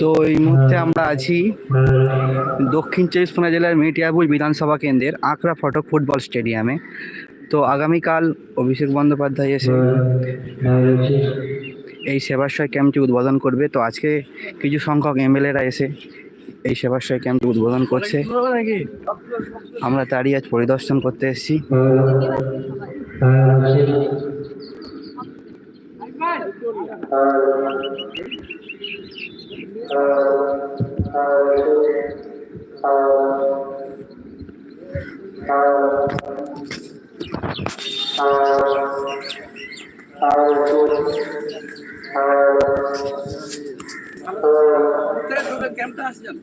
তো এই মুহূর্তে আমরা আছি দক্ষিণ চব্বিশ পরগনা জেলার মেটিয়াবুল বিধানসভা কেন্দ্রের আঁকড়া ফটক ফুটবল স্টেডিয়ামে। তো আগামীকাল অভিষেক বন্দ্যোপাধ্যায় এসে এই সেবাশ্রয় ক্যাম্পটি উদ্বোধন করবে। তো আজকে কিছু সংখ্যক এমএলএরা এসে এই সেবাশ্রয় ক্যাম্পটি উদ্বোধন করছে। আমরা তারই আজ পরিদর্শন করতে এসেছি। ক্যাম্পটা আসছেন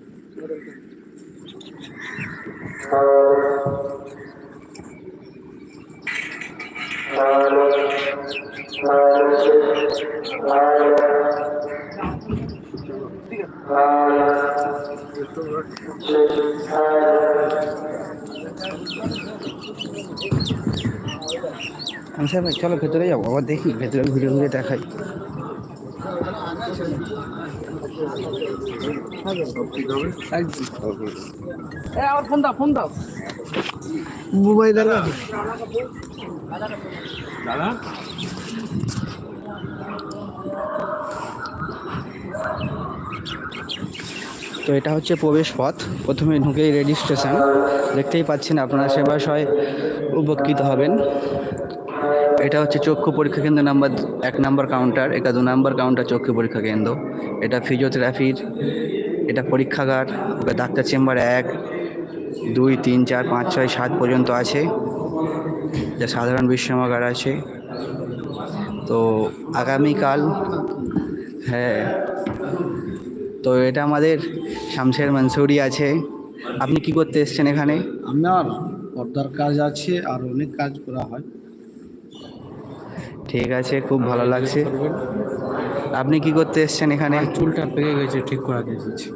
Thank you. আচ্ছা ভাই চলো ভেতরে যাব। আবার দেখি ভেতরে ঘুরে ঘুরে দেখাই। ফোন দাও ফোন দাও। মোবাইল দাদা। দাদা? তো এটা হচ্ছে প্রবেশ পথ। প্রথমে ঢুকেই রেজিস্ট্রেশন দেখতেই পাচ্ছেন আপনারা সেবাশয় উপকৃত হবেন। এটা হচ্ছে চক্ষু পরীক্ষা কেন্দ্র নাম্বার এক নাম্বার কাউন্টার। এটা দু নাম্বার কাউন্টার চক্ষু পরীক্ষা কেন্দ্র। এটা ফিজিওথেরাপির, এটা পরীক্ষাগার ডাক্তার চেম্বার এক, দুই, তিন, চার, পাঁচ, ছয়, সাত পর্যন্ত আছে। যা সাধারণ বিশ্রামাগার আছে। তো আগামীকাল হ্যাঁ তো এটা আমাদের শামশের মনসুরি আছে। আপনি কি করতে এসেছেন এখানে? আমার পর্দার কাজ আছে আর অনেক কাজ করা হয়। ঠিক আছে খুব ভালো লাগছে। আপনি কি করতে এসেছেন এখানে? চুলটা পেকে গেছে ঠিক করা দিয়েছি।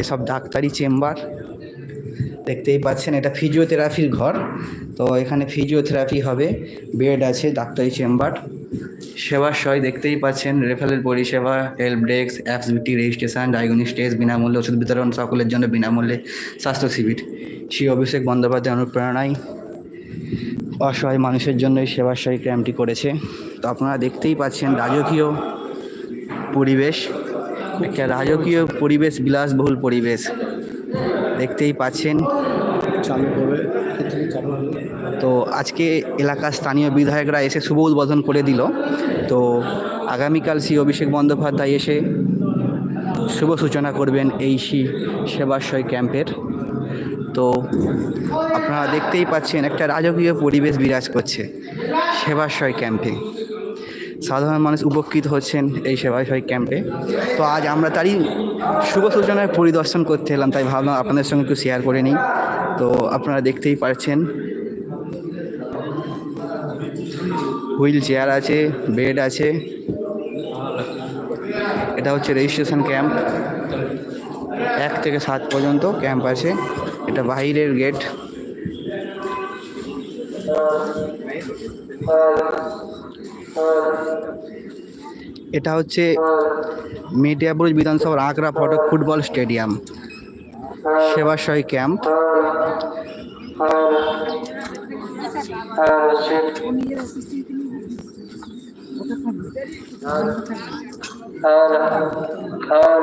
এসব ডাক্তারি চেম্বার? দেখতেই পাচ্ছেন, এটা ফিজিওথেরাপির ঘর। তো এখানে ফিজিওথেরাপি হবে। বেড আছে, ডাক্তারি চেম্বার সেবাশয় দেখতেই পাচ্ছেন রেফারেল পরিষেবা help desk apps BT registration diagnostic বিনামূল্যে ওষুধ বিতরণ, সকলের জন্য বিনামূল্যে স্বাস্থ্য শিবির। শ্রী অভিষেক বন্দ্যোপাধ্যায় অনুপ্রেরণায় অসহায় মানুষের জন্য এই সেবাশ্রয় ক্যাম্পটি করেছে। তো আপনারা দেখতেই পাচ্ছেন রাজকীয় পরিবেশ, একটা রাজকীয় পরিবেশ, বিলাসবহুল পরিবেশ। দেখতেই পাচ্ছেন। চালু হবে তো আজকে এলাকার স্থানীয় বিধায়করা এসে শুভ উদ্বোধন করে দিল। তো আগামীকাল শ্রী অভিষেক বন্দ্যোপাধ্যায় এসে শুভ সূচনা করবেন এই শ্রী সেবাশ্রয় ক্যাম্পের। তো আপনারা দেখতেই পাচ্ছেন একটা রাজকীয় পরিবেশ বিরাজ করছে সেবাশ্রয় ক্যাম্পে। সাধারণ মানুষ উপকৃত হচ্ছেন এই সেবাশ্রয় ক্যাম্পে। তো আজ আমরা তারই শুভ সূচনায় পরিদর্শন করতে এলাম, তাই ভাবলাম আপনাদের সঙ্গে একটু শেয়ার করে নিই। তো আপনারা দেখতেই পারছেন, হুইল চেয়ার আছে, বেড আছে। এটা হচ্ছে রেজিস্ট্রেশন ক্যাম্প এক থেকে সাত পর্যন্ত ক্যাম্প আছে। এটা বাহিরের গেট এটা হচ্ছে মেডিয়াবুরুজ বিধানসভার আগ্রা ফটক ফুটবল স্টেডিয়াম। সেবাশয় ক্যাম্প। আর আর